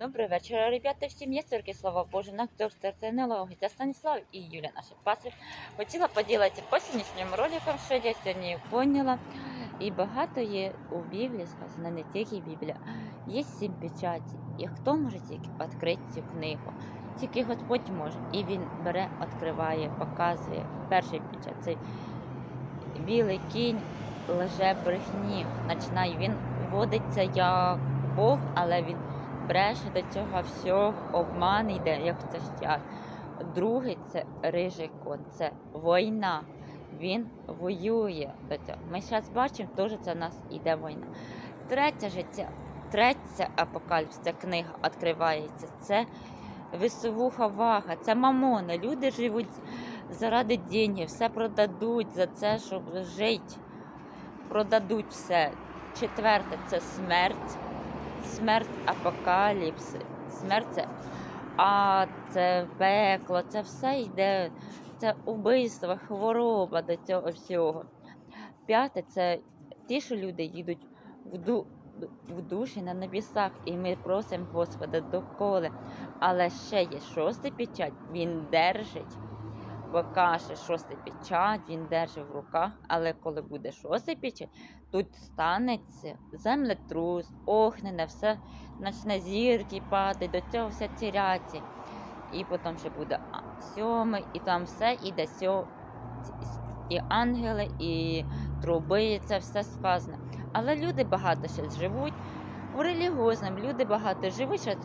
Добрий вечір, ребята. Всім є церкви, слава Божу, на доктор Тернологи та Станіслав і Юля, наші пастор. Хотіла поділитися по сьогоднішнім роликом, що я сьогодні поняла. І багато є у Біблії сказано, не тільки Біблія. Є сім печаті. І хто може тільки відкрити цю книгу? Тільки Господь може. І він бере, відкриває, показує. Перший печать це білий кінь лже брехні. Починає він водиться як Бог, але він бреше до цього всього, обман йде, як це щас. Другий це рижий це війна. Він воює до цього. Ми зараз бачимо, теж це в нас йде війна. Третє життя, третя апокаліпс, ця книга відкривається. Це висовуха вага, це мамони. Люди живуть заради денег, все продадуть за це, щоб жити. Продадуть все. Четверте це смерть. Смерть апокаліпси. Смерть це ад, це пекло, це все йде. Це убивство, хвороба до цього всього. П'яте це ті, що люди їдуть в, ду, в душі на небесах, і ми просимо Господа доколи. Але ще є шостий печать, він держить. Бо каже, шостий печать, він держить в руках, але коли буде шостий печать, тут станеться землетрус, охнене, все почне зірки падати, до цього все тіряться. І потім ще буде сьомий, і там все іде сьо, і ангели, і труби, і це все сказано. Але люди багато ще живуть у релігіозному, люди багато живуть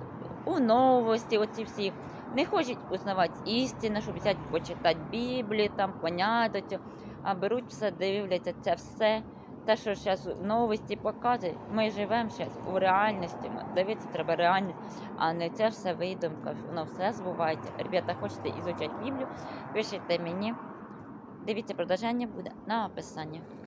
у новості, оці всі. Не хочуть узнавати істину, щоб взяти почитати Біблію, там поняти а беруть все, дивляться, це все. Те, що зараз новості показують, ми живемо зараз у реальності. Дивитися треба реальність, а не це все видумка. Воно все збувається. Ребята, хочете ізучати Біблію, пишіть мені. Дивіться, продовження буде на описанні.